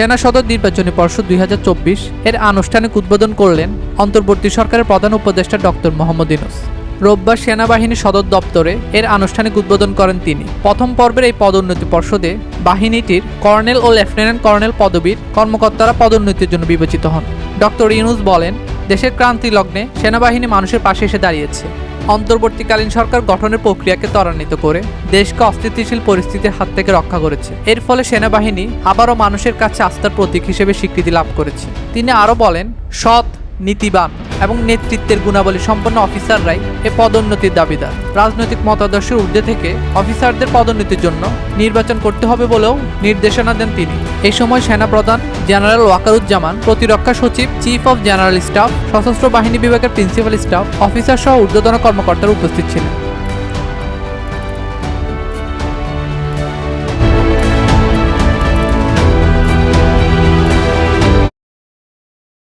সেনা সদর নির্বাচনী পর্ষদ দুই হাজার চব্বিশ এর আনুষ্ঠানিক উদ্বোধন করলেন অন্তর্বর্তী সরকারের প্রধান উপদেষ্টা ডক্টর মোহাম্মদ ইনুস রোববার সেনাবাহিনী সদর দপ্তরে এর আনুষ্ঠানিক উদ্বোধন করেন তিনি। প্রথম পর্বের এই পদোন্নতি পর্ষদে বাহিনীটির কর্নেল ও লেফটেন্যান্ট কর্নেল পদবীর কর্মকর্তারা পদোন্নতির জন্য বিবেচিত হন। ডক্টর ইউনুস বলেন দেশের ক্রান্তি লগ্নে সেনাবাহিনী মানুষের পাশে এসে দাঁড়িয়েছে। অন্তর্বর্তীকালীন সরকার গঠনের প্রক্রিয়াকে ত্বরান্বিত করে দেশকে অস্থিতিশীল পরিস্থিতির হাত থেকে রক্ষা করেছে। এর ফলে সেনাবাহিনী আবারও মানুষের কাছে আস্থার প্রতীক হিসেবে স্বীকৃতি লাভ করেছে। তিনি আরও বলেন, সৎ, নীতিবান। এবং নেতৃত্বের গুণাবলী সম্পন্ন অফিসাররাই এ পদোন্নতির দাবিদার। রাজনৈতিক মতাদর্শের ঊর্ধ্বে থেকে অফিসারদের পদোন্নতির জন্য নির্বাচন করতে হবে বলেও নির্দেশনা দেন তিনি। এই সময় সেনাপ্রধান জেনারেল ওয়াকারুজ্জামান, প্রতিরক্ষা সচিব, চিফ অফ জেনারেল স্টাফ, সশস্ত্র বাহিনী বিভাগের প্রিন্সিপাল স্টাফ অফিসার সহ ঊর্ধ্বতন কর্মকর্তারা উপস্থিত ছিলেন।